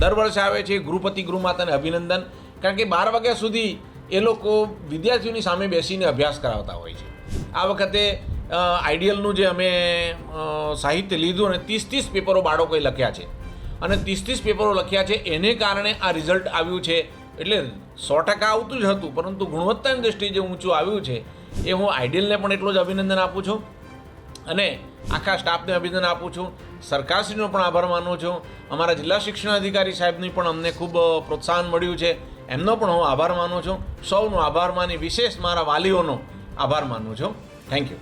દર વર્ષે આવે છે ગૃહપતિ ગૃહમાતાને અભિનંદન. કારણ કે બાર વાગ્યા સુધી એ લોકો વિદ્યાર્થીઓની સામે બેસીને અભ્યાસ કરાવતા હોય છે. આ વખતે આઈડિયલનું જે અમે સાહિત્ય લીધું અને ત્રીસ ત્રીસ પેપરો બાળકોએ લખ્યા છે. અને ત્રીસ ત્રીસ પેપરો લખ્યા છે, એને કારણે આ રિઝલ્ટ આવ્યું છે. એટલે સો ટકા આવતું જ હતું, પરંતુ ગુણવત્તાની દૃષ્ટિએ જે ઊંચું આવ્યું છે, એ હું આઈડિયલને પણ એટલું જ અભિનંદન આપું છું. અને આખા સ્ટાફને અભિનંદન આપું છું. સરકારશ્રીનો પણ આભાર માનું છું. અમારા જિલ્લા શિક્ષણ અધિકારી સાહેબની પણ અમને ખૂબ પ્રોત્સાહન મળ્યું છે. એમનો પણ હું આભાર માનું છું. સૌનો આભાર માની વિશેષ મારા વાલીઓનો આભાર માનું છું. Thank you